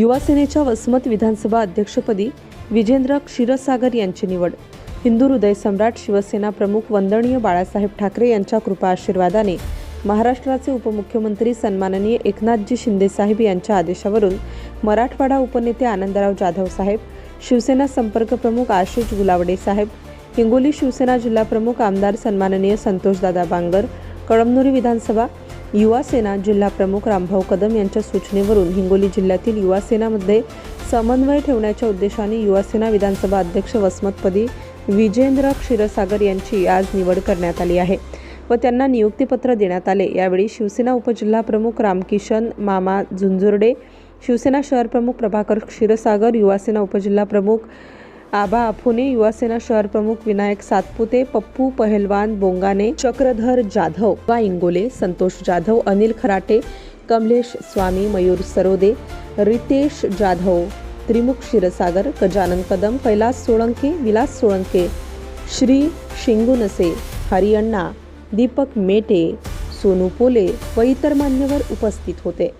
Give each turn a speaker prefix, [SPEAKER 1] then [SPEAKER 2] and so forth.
[SPEAKER 1] युवासेनेच्या वसमत विधानसभा अध्यक्षपदी विजेंद्र क्षीरसागर यांची निवड. हिंदू हृदय सम्राट शिवसेना प्रमुख वंदनीय बाळासाहेब ठाकरे यांच्या कृपा आशीर्वादाने महाराष्ट्राचे उपमुख्यमंत्री सन्माननीय एकनाथजी शिंदेसाहेब यांच्या आदेशावरून मराठवाडा उपनेते आनंदराव जाधव साहेब शिवसेना संपर्क प्रमुख आशिष गुलावडे साहेब हिंगोली शिवसेना जिल्हा प्रमुख आमदार सन्माननीय संतोषदादा बांगर कळमनुरी विधानसभा युवासेना जिल्हाप्रमुख जिल्हा प्रमुख रामभाऊ कदम यांच्या सूचनेवरून हिंगोली जिल्ह्यातील युवासेनामध्ये समन्वय ठेवण्याच्या उद्देशाने युवासेना विधानसभा अध्यक्ष वसमतपदी विजेंद्र क्षीरसागर यांची आज निवड करण्यात आली आहे व त्यांना नियुक्तीपत्र देण्यात आले. यावेळी शिवसेना उपजिल्हा प्रमुख रामकिशन मामा झुंझुर्डे शिवसेना शहरप्रमुख प्रभाकर क्षीरसागर युवासेना उपजिल्हा प्रमुख आबा आफुने युवासेना शहर प्रमुख विनायक सातपुते पप्पू पहलवान बोंगाने चक्रधर जाधव वा इंगोले संतोष जाधव अनिल खराटे कमलेश स्वामी मयूर सरोदे रितेश जाधव त्रिमुख क्षीरसागर गजानन कदम कैलास सोळंके विलास सोळंके श्री शिंगुनसे हरिअण्णा दीपक मेटे सोनू पोले व इतर मान्यवर उपस्थित होते.